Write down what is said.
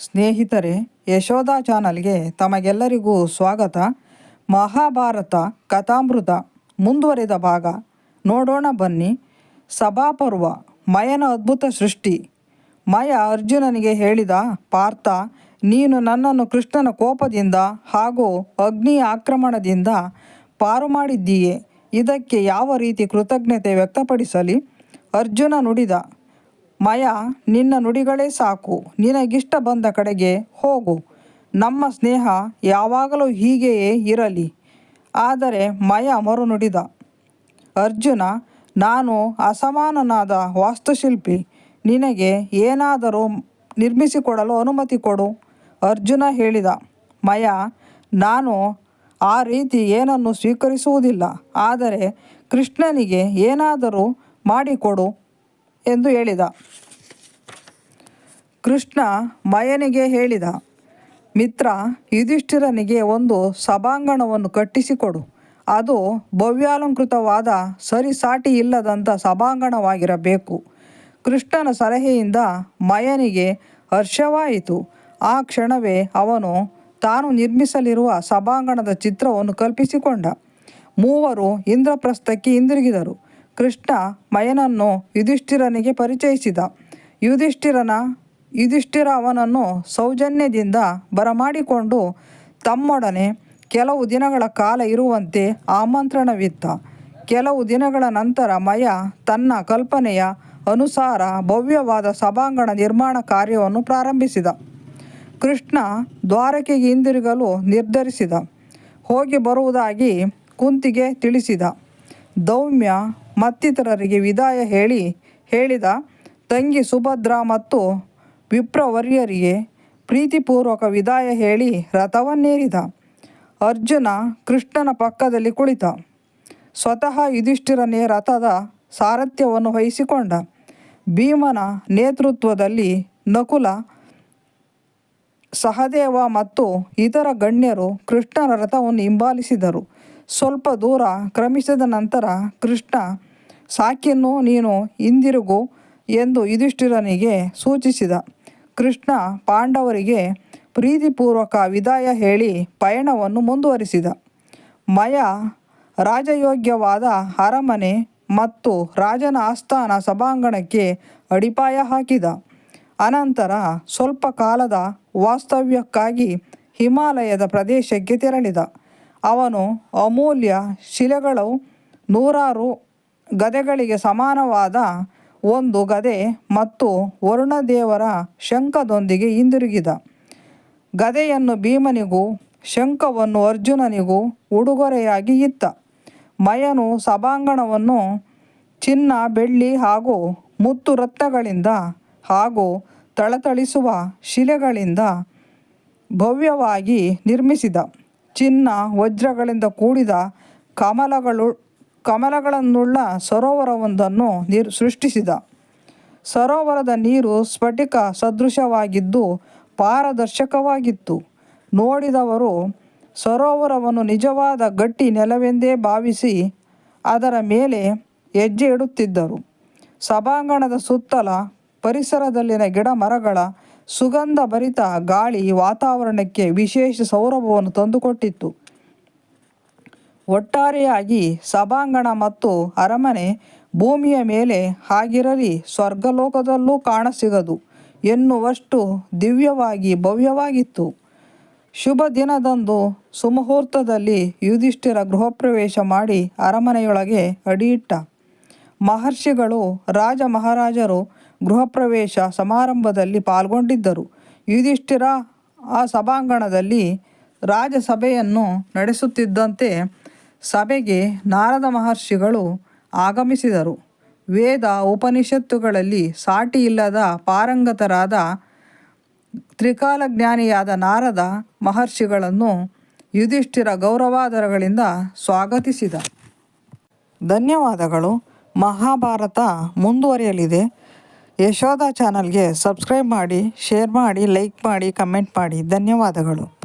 ಸ್ನೇಹಿತರೆ, ಯಶೋಧ ಚಾನಲ್ಗೆ ತಮಗೆಲ್ಲರಿಗೂ ಸ್ವಾಗತ. ಮಹಾಭಾರತ, ಕಥಾಮೃತ ಮುಂದುವರೆದ ಭಾಗ. ನೋಡೋಣ ಬನ್ನಿ. ಸಭಾಪರ್ವ, ಮಯನ ಅದ್ಭುತ ಸೃಷ್ಟಿ. ಮಯ ಅರ್ಜುನನಿಗೆ ಹೇಳಿದ ಪಾರ್ಥ, ನೀನು ನನ್ನನ್ನು ಕೃಷ್ಣನ ಕೋಪದಿಂದ ಹಾಗೂ ಅಗ್ನಿಯ ಆಕ್ರಮಣದಿಂದ ಪಾರು ಮಾಡಿದ್ದೀಯೆ. ಇದಕ್ಕೆ ಯಾವ ರೀತಿ ಕೃತಜ್ಞತೆ ವ್ಯಕ್ತಪಡಿಸಲಿ? ಅರ್ಜುನ ನುಡಿದ. ಮಯ, ನಿನ್ನ ನುಡಿಗಳೇ ಸಾಕು. ನಿನಗಿಷ್ಟ ಬಂದ ಕಡೆಗೆ ಹೋಗು. ನಮ್ಮ ಸ್ನೇಹ ಯಾವಾಗಲೂ ಹೀಗೆಯೇ ಇರಲಿ. ಆದರೆ ಮಯ ಮರು ನುಡಿದ ಅರ್ಜುನ, ನಾನು ಅಸಮಾನನಾದ ವಾಸ್ತುಶಿಲ್ಪಿ. ನಿನಗೆ ಏನಾದರೂ ನಿರ್ಮಿಸಿಕೊಡಲು ಅನುಮತಿ ಕೊಡು. ಅರ್ಜುನ ಹೇಳಿದ. ಮಯ, ನಾನು ಆ ರೀತಿ ಏನನ್ನು ಸ್ವೀಕರಿಸುವುದಿಲ್ಲ. ಆದರೆ ಕೃಷ್ಣನಿಗೆ ಏನಾದರೂ ಮಾಡಿಕೊಡು. ಎಂದು ಹೇಳಿದ. ಕೃಷ್ಣ ಮಯನಿಗೆ ಹೇಳಿದ, ಮಿತ್ರ, ಯುಧಿಷ್ಠಿರನಿಗೆ ಒಂದು ಸಭಾಂಗಣವನ್ನು ಕಟ್ಟಿಸಿಕೊಡು. ಅದು ಭವ್ಯಾಲಂಕೃತವಾದ ಸರಿಸಾಟಿ ಇಲ್ಲದಂಥ ಸಭಾಂಗಣವಾಗಿರಬೇಕು ಕೃಷ್ಣನ ಸಲಹೆಯಿಂದ ಮಯನಿಗೆ ಹರ್ಷವಾಯಿತು. ಆ ಕ್ಷಣವೇ ಅವನು ತಾನು ನಿರ್ಮಿಸಲಿರುವ ಸಭಾಂಗಣದ ಚಿತ್ರವನ್ನು ಕಲ್ಪಿಸಿಕೊಂಡ. ಮೂವರು ಇಂದ್ರಪ್ರಸ್ಥಕ್ಕೆ ಹಿಂದಿರುಗಿದರು. ಕೃಷ್ಣ ಮಯನನ್ನು ಯುಧಿಷ್ಠಿರನಿಗೆ ಪರಿಚಯಿಸಿದ. ಯುಧಿಷ್ಠಿರನ, ಯುಧಿಷ್ಠಿರ ಅವನನ್ನು ಸೌಜನ್ಯದಿಂದ ಬರಮಾಡಿಕೊಂಡು ತಮ್ಮೊಡನೆ ಕೆಲವು ದಿನಗಳ ಕಾಲ ಇರುವಂತೆ ಆಮಂತ್ರಣವಿತ್ತ. ಕೆಲವು ದಿನಗಳ ನಂತರ ಮಯ ತನ್ನ ಕಲ್ಪನೆಯ ಅನುಸಾರ ಭವ್ಯವಾದ ಸಭಾಂಗಣ ನಿರ್ಮಾಣ ಕಾರ್ಯವನ್ನು ಪ್ರಾರಂಭಿಸಿದ. ಕೃಷ್ಣ ದ್ವಾರಕೆಗೆ ಹಿಂದಿರುಗಲು ನಿರ್ಧರಿಸಿದ. ಹೋಗಿ ಬರುವುದಾಗಿ ಕುಂತಿಗೆ ತಿಳಿಸಿದ. ದೌಮ್ಯ ಮತ್ತಿತರರಿಗೆ ವಿದಾಯ ಹೇಳಿ ಹೇಳಿದ ತಂಗಿ ಸುಭದ್ರ ಮತ್ತು ವಿಪ್ರವರ್ಯರಿಗೆ ಪ್ರೀತಿಪೂರ್ವಕ ವಿದಾಯ ಹೇಳಿ ರಥವನ್ನೇರಿದ. ಅರ್ಜುನ ಕೃಷ್ಣನ ಪಕ್ಕದಲ್ಲಿ ಕುಳಿತ. ಸ್ವತಃ ಯುಧಿಷ್ಠಿರನೇ ರಥದ ಸಾರಥ್ಯವನ್ನು ವಹಿಸಿಕೊಂಡ. ಭೀಮನ ನೇತೃತ್ವದಲ್ಲಿ ನಕುಲ, ಸಹದೇವ ಮತ್ತು ಇತರ ಗಣ್ಯರು ಕೃಷ್ಣನ ರಥವನ್ನು ಹಿಂಬಾಲಿಸಿದರು. ಸ್ವಲ್ಪ ದೂರ ಕ್ರಮಿಸಿದ ನಂತರ ಕೃಷ್ಣ ಸಾಕಿನ್ನು ನೀನು ಹಿಂದಿರುಗು ಎಂದು ಯುಧಿಷ್ಠಿರನಿಗೆ ಸೂಚಿಸಿದ. ಕೃಷ್ಣ ಪಾಂಡವರಿಗೆ ಪ್ರೀತಿಪೂರ್ವಕ ವಿದಾಯ ಹೇಳಿ ಪಯಣವನ್ನು ಮುಂದುವರಿಸಿದ. ಮಯ ರಾಜಯೋಗ್ಯವಾದ ಅರಮನೆ ಮತ್ತು ರಾಜನ ಆಸ್ಥಾನ ಸಭಾಂಗಣಕ್ಕೆ ಅಡಿಪಾಯ ಹಾಕಿದ. ಅನಂತರ ಸ್ವಲ್ಪ ಕಾಲದ ವಾಸ್ತವ್ಯಕ್ಕಾಗಿ ಹಿಮಾಲಯದ ಪ್ರದೇಶಕ್ಕೆ ತೆರಳಿದ. ಅವನು ಅಮೂಲ್ಯ ಶಿಲೆಗಳು ನೂರಾರು ಗದೆಗಳಿಗೆ ಸಮಾನವಾದ ಒಂದು ಗದೆ ಮತ್ತು ವರುಣದೇವರ ಶಂಖದೊಂದಿಗೆ ಹಿಂದಿರುಗಿದ. ಗದೆಯನ್ನು ಭೀಮನಿಗೂ, ಶಂಖವನ್ನು ಅರ್ಜುನನಿಗೂ ಉಡುಗೊರೆಯಾಗಿ ಇತ್ತ. ಮಯನು ಸಭಾಂಗಣವನ್ನು ಚಿನ್ನ, ಬೆಳ್ಳಿ ಹಾಗೂ ಮುತ್ತು ರತ್ನಗಳಿಂದ ಹಾಗೂ ತಳತಳಿಸುವ ಶಿಲೆಗಳಿಂದ ಭವ್ಯವಾಗಿ ನಿರ್ಮಿಸಿದ. ಚಿನ್ನ, ವಜ್ರಗಳಿಂದ ಕೂಡಿದ ಕಮಲಗಳು ಕಮಲಗಳನ್ನುಳ್ಳ ಸರೋವರವೊಂದನ್ನು ನಿರ್ ಸೃಷ್ಟಿಸಿದ. ಸರೋವರದ ನೀರು ಸ್ಫಟಿಕ ಸದೃಶವಾಗಿದ್ದು ಪಾರದರ್ಶಕವಾಗಿತ್ತು. ನೋಡಿದವರು ಸರೋವರವನ್ನು ನಿಜವಾದ ಗಟ್ಟಿ ನೆಲವೆಂದೇ ಭಾವಿಸಿ ಅದರ ಮೇಲೆ ಹೆಜ್ಜೆ ಇಡುತ್ತಿದ್ದರು. ಸಭಾಂಗಣದ ಸುತ್ತಲ ಪರಿಸರದಲ್ಲಿನ ಗಿಡ ಮರಗಳ ಸುಗಂಧ ಭರಿತ ಗಾಳಿ ವಾತಾವರಣಕ್ಕೆ ವಿಶೇಷ ಸೌರಭವನ್ನು ತಂದುಕೊಟ್ಟಿತ್ತು. ಒಟ್ಟಾರೆಯಾಗಿ ಸಭಾಂಗಣ ಮತ್ತು ಅರಮನೆ ಭೂಮಿಯ ಮೇಲೆ ಹಾಗಿರಲಿ ಸ್ವರ್ಗಲೋಕದಲ್ಲೂ ಕಾಣಸಿಗದು ಎನ್ನುವಷ್ಟು ದಿವ್ಯವಾಗಿ ಭವ್ಯವಾಗಿತ್ತು. ಶುಭ ದಿನದಂದು ಸುಮುಹೂರ್ತದಲ್ಲಿ ಯುಧಿಷ್ಠಿರ ಗೃಹಪ್ರವೇಶ ಮಾಡಿ ಅರಮನೆಯೊಳಗೆ ಅಡಿಯಿಟ್ಟ. ಮಹರ್ಷಿಗಳು ರಾಜ ಮಹಾರಾಜರು ಗೃಹಪ್ರವೇಶ ಸಮಾರಂಭದಲ್ಲಿ ಪಾಲ್ಗೊಂಡಿದ್ದರು. ಯುಧಿಷ್ಠಿರ ಆ ಸಭಾಂಗಣದಲ್ಲಿ ರಾಜಸಭೆಯನ್ನು ನಡೆಸುತ್ತಿದ್ದಂತೆ ಸಭೆಗೆ ನಾರದ ಮಹರ್ಷಿಗಳು ಆಗಮಿಸಿದರು. ವೇದ ಉಪನಿಷತ್ತುಗಳಲ್ಲಿ ಸಾಟಿ ಇಲ್ಲದ ಪಾರಂಗತರಾದ ತ್ರಿಕಾಲಜ್ಞಾನಿಯಾದ ನಾರದ ಮಹರ್ಷಿಗಳನ್ನು ಯುಧಿಷ್ಠಿರ ಗೌರವಾದರಗಳಿಂದ ಸ್ವಾಗತಿಸಿದ. ಧನ್ಯವಾದಗಳು. ಮಹಾಭಾರತ ಮುಂದುವರಿಯಲಿದೆ. ಯಶೋಧ ಚಾನಲ್ಗೆ ಸಬ್ಸ್ಕ್ರೈಬ್ ಮಾಡಿ, ಶೇರ್ ಮಾಡಿ, ಲೈಕ್ ಮಾಡಿ, ಕಮೆಂಟ್ ಮಾಡಿ. ಧನ್ಯವಾದಗಳು.